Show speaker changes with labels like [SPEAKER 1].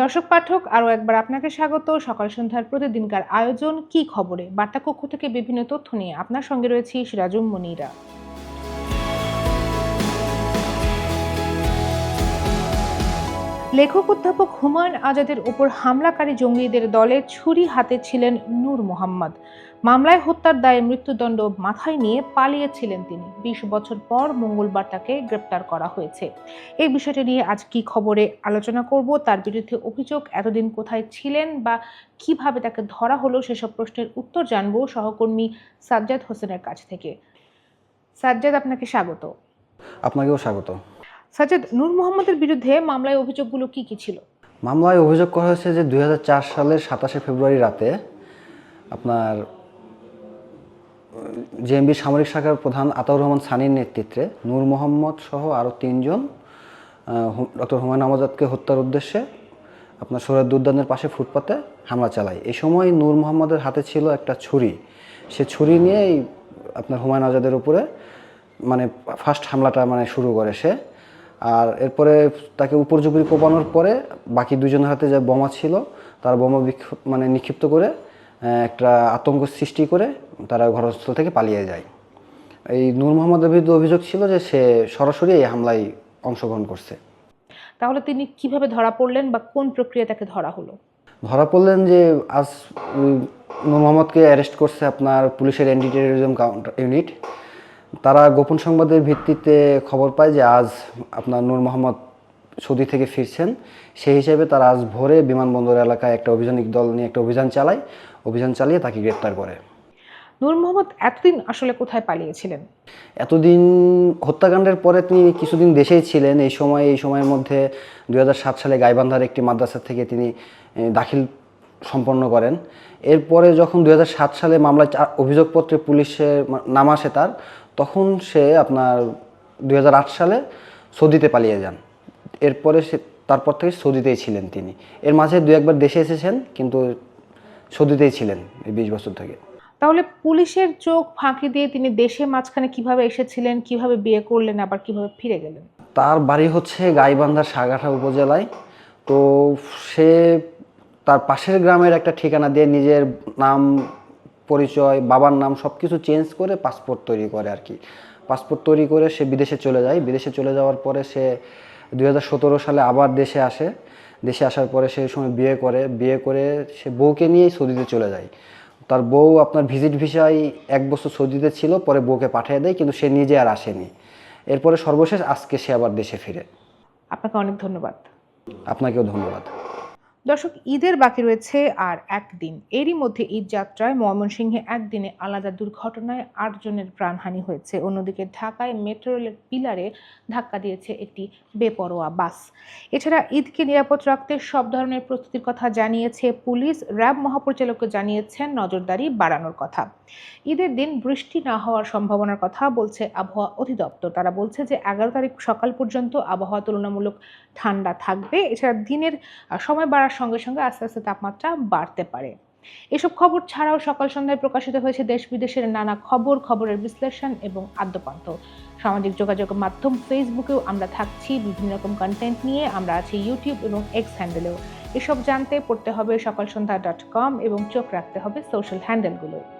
[SPEAKER 1] দর্শক পাঠক, আরও একবার আপনাকে স্বাগত। সকাল সন্ধ্যার প্রতিদিনকার আয়োজন, কি খবরে? বার্তাকক্ষ থেকে বিভিন্ন তথ্য নিয়ে আপনার সঙ্গে রয়েছি সিরাজুম মনিরা। লেখক অধ্যাপক হুমায়ুন আজাদের উপর হামলাকারী জঙ্গিদের দলে ছুরি হাতে ছিলেন নূর মোহাম্মদ। মামলায় হত্যার দায়ে মৃত্যুদণ্ড মাথায় নিয়ে পালিয়েছিলেন তিনি। বিশ বছর পর মঙ্গলবার তাকে গ্রেপ্তার করা হয়েছে। এই বিষয়টি নিয়ে আজ কি খবরে আলোচনা করব, তার বিরুদ্ধে অভিযোগ, এতদিন কোথায় ছিলেন বা কীভাবে তাকে ধরা হলো সেসব প্রশ্নের উত্তর জানব সহকর্মী সাজ্জাদ হোসেনের কাছ থেকে। সাজ্জাদ, আপনাকে স্বাগত।
[SPEAKER 2] আপনাকেও স্বাগত।
[SPEAKER 1] সাজ্জাদ, নূর মোহাম্মদের বিরুদ্ধে মামলায় অভিযোগগুলো কি কি ছিল?
[SPEAKER 2] মামলায় অভিযোগ করা হয়েছে যে দুই হাজার চার সালের সাতাশে ফেব্রুয়ারি রাতে আপনার জেএমবি সামরিক শাখার প্রধান আতাউর রহমান সানির নেতৃত্বে নূর মোহাম্মদ সহ আরও তিনজন ডক্টর হুমায়ুন আহমদাদকে হত্যার উদ্দেশ্যে আপনার সৈয়দ উদ্যানের পাশে ফুটপাতে হামলা চালায়। এই সময় নূর মোহাম্মদের হাতে ছিল একটা ছুরি। সে ছুরি নিয়েই আপনার হুমায়ুন আজাদের উপরে মানে ফার্স্ট হামলাটা মানে শুরু করে সে। আর এরপরে তাকে উপর্যুপরি কোপানোর পরে বাকি দুজনের হাতে যে বোমা ছিল তারা বোমা মানে নিক্ষিপ্ত করে একটা আতঙ্ক সৃষ্টি করে তারা ঘটনাস্থল থেকে পালিয়ে যায়। এই নূর মোহাম্মদের বিরুদ্ধে অভিযোগ ছিল যে সে সরাসরি এই হামলায় অংশগ্রহণ করছে।
[SPEAKER 1] তাহলে তিনি কীভাবে ধরা পড়লেন বা কোন প্রক্রিয়া তাকে ধরা হলো?
[SPEAKER 2] ধরা পড়লেন যে আজ নূর মোহাম্মদকে অ্যারেস্ট করছে আপনার পুলিশের অ্যান্টি টেরোরিজম কাউন্টার ইউনিট। তারা গোপন সংবাদের ভিত্তিতে খবর পায় যে আজ আপনার নূর মোহাম্মদ সৌদি থেকে ফিরছেন। সেই হিসেবে তারা আজ ভোরে বিমানবন্দর এলাকায় একটা অভিযানিক দল নিয়ে একটা অভিযান চালায়। অভিযান চালিয়ে তাকে গ্রেপ্তার করে।
[SPEAKER 1] নূর মোহাম্মদ এতদিন আসলে কোথায় পালিয়েছিলেন?
[SPEAKER 2] এতদিন হত্যাকাণ্ডের পরে তিনি কিছুদিন দেশেই ছিলেন। এই সময় এই সময়ের মধ্যে দুই হাজার সাত সালে গাইবান্ধার একটি মাদ্রাসা থেকে তিনি দাখিল সম্পন্ন করেন। এরপরে যখন দুই হাজার সাত সালে মামলায় অভিযোগপত্রে পুলিশের নাম আসে তার তখন সে আপনার দুই হাজার আট সালে সৌদিতে পালিয়ে যান। এরপরে সে তারপর থেকে সৌদিতেই ছিলেন তিনি। এর মাঝে দু একবার দেশে এসেছেন কিন্তু সৌদিতেই ছিলেন এই বিশ বছর থেকে।
[SPEAKER 1] তাহলে পুলিশের চোখ ফাঁকি দিয়ে তিনি দেশে মাঝখানে কীভাবে এসেছিলেন কীভাবে বিয়ে করলেন আবার কীভাবে ফিরে গেলেন?
[SPEAKER 2] তার বাড়ি হচ্ছে গাইবান্ধার সাগাঠা উপজেলায়। তো সে তার পাশের গ্রামের একটা ঠিকানা দিয়ে নিজের নাম পরিচয় বাবার নাম সব কিছু চেঞ্জ করে পাসপোর্ট তৈরি করে আর কি। পাসপোর্ট তৈরি করে সে বিদেশে চলে যায়। বিদেশে চলে যাওয়ার পরে সে দু হাজার সতেরো সালে আবার দেশে আসে। দেশে আসার পরে সে সময় বিয়ে করে। বিয়ে করে সে বউকে নিয়েই সৌদিতে চলে যায়। তার বউ আপনার ভিজিট ভিসায় এক বছর সৌদিতে ছিল পরে বউকে পাঠিয়ে দেয় কিন্তু সে নিজে আর আসেনি। এরপরে সর্বশেষ আজকে সে আবার দেশে ফিরে।
[SPEAKER 1] আপনাকে অনেক ধন্যবাদ।
[SPEAKER 2] আপনাকেও ধন্যবাদ।
[SPEAKER 1] দর্শক, ঈদের বাকি রয়েছে আর একদিন। এরই মধ্যে ঈদ যাত্রায় ময়মনসিংহে একদিনে আলাদা দুর্ঘটনায় আটজনের প্রাণহানি হয়েছে। অন্যদিকে ঢাকায় মেট্রো রেলের পিলারে ধাক্কা দিয়েছে একটি বেপরোয়া বাস। এছাড়া ঈদকে নিরাপদ রাখতে সব ধরনের প্রস্তুতির কথা জানিয়েছে পুলিশ। র্যাব মহাপরিচালককে জানিয়েছেন, নজরদারি বাড়ানোর কথা। ঈদের দিন বৃষ্টি না হওয়ার সম্ভাবনার কথা বলছে আবহাওয়া অধিদপ্তর। তারা বলছে যে এগারো তারিখ সকাল পর্যন্ত আবহাওয়া তুলনামূলক ঠান্ডা থাকবে। এছাড়া দিনের সময় বাড়ার সঙ্গে সঙ্গে আস্তে আস্তে তাপমাত্রা বাড়তে পারে। এসব খবর ছাড়াও সকাল সন্ধ্যায় প্রকাশিত হয়েছে দেশ বিদেশের নানা খবর, খবরের বিশ্লেষণ এবং আদ্যপান্ত। সামাজিক যোগাযোগ মাধ্যম ফেসবুকেও আমরা থাকছি। বিভিন্ন রকম কন্টেন্ট নিয়ে আমরা আছি ইউটিউব এবং এক্স হ্যান্ডেলেও এসব জানতে পড়তে হবে সকাল সন্ধ্যা ডট কম এবং চোখ রাখতে হবে সোশ্যাল হ্যান্ডেলগুলোয়